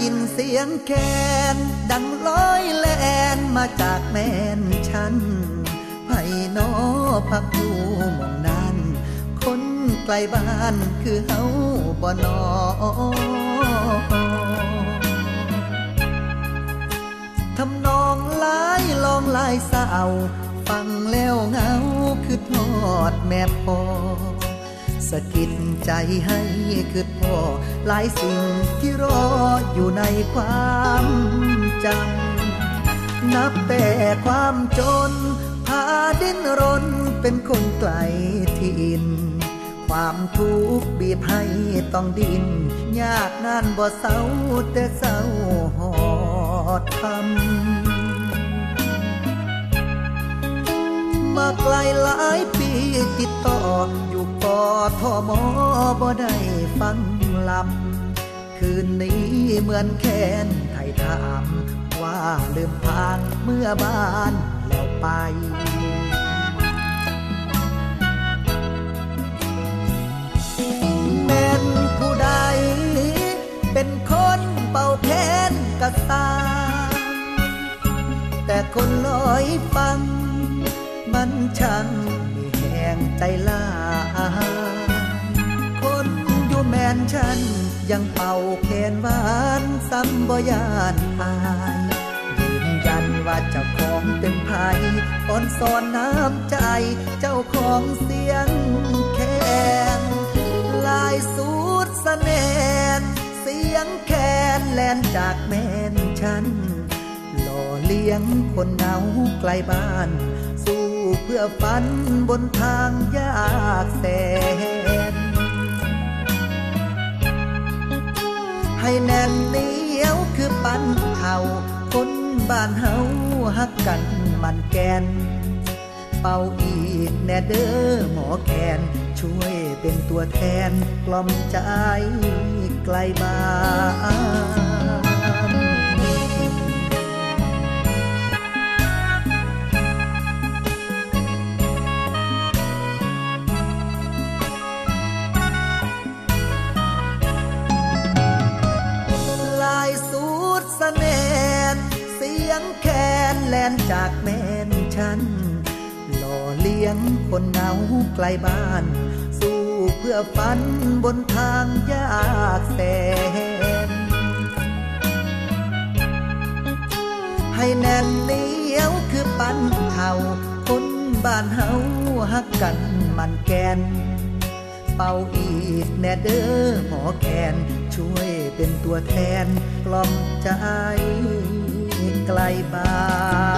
ยินเสียงแคนดังลอยแลนมาจากแม่นฉันไผ่นอพักอยู่มองนั้น คนไกลบ้านคือเฮาบ่นอทำนองลายลองลายสาวฟังแล้วเงาคือทอดแม่พอ สะกิดใจให้คือพ่อหลายสิ่งที่รออยู่ในความจำนับแต่ความจน พาดิ้นรนเป็นคนไกลถิ่นความทุกข์บีบให้ต้องดิน ยากงานบ่เศร้าแต่เศร้าหอดทำมาไกลหลาย ติดต่ออยู่กอทอมอบ่ได้ฟังลำคืนนี้เหมือนแค้นไทยถามว่าลืมผ่านเมื่อบ้านแล้วไปแม่นผู้ใดเป็นคนเป่าแค้นกระตาแต่คนลอยฟังมันช่าง งใจลาคนอยู่แมนฉัน ยังเป่าแคนหวานซ้ำบ่ยานอายยืนยันว่าเจ้าของเป็นไผ่อ่อนสอนน้ำใจ เจ้าของเสียงแคนลายสูดสะเนนเสียงแคนแลนจากแมนฉันหล่อเลี้ยงคนเหงาไกลบ้านสู เพื่อฝันบนทางยากแสน ให้แน่นเหนียวคือปันเข่าคนบ้านเฮาฮักกันมันแกน เป่าอีกแน่เด้อหมอแคนช่วยเป็นตัวแทนกล่อมใจไกลบ้าน แลนจากแม่นฉัน หล่อเลี้ยงคนเหงาไกลบ้าน สู้เพื่อฝันบนทางยากแสน ให้แน่นเหนียวคือปันเข่าคนบ้านเฮาฮักกันมันแกน เป่าอีกแน่เด้อหมอแคนช่วยเป็นตัวแทนกล่อมใจ ไกลบ้าน น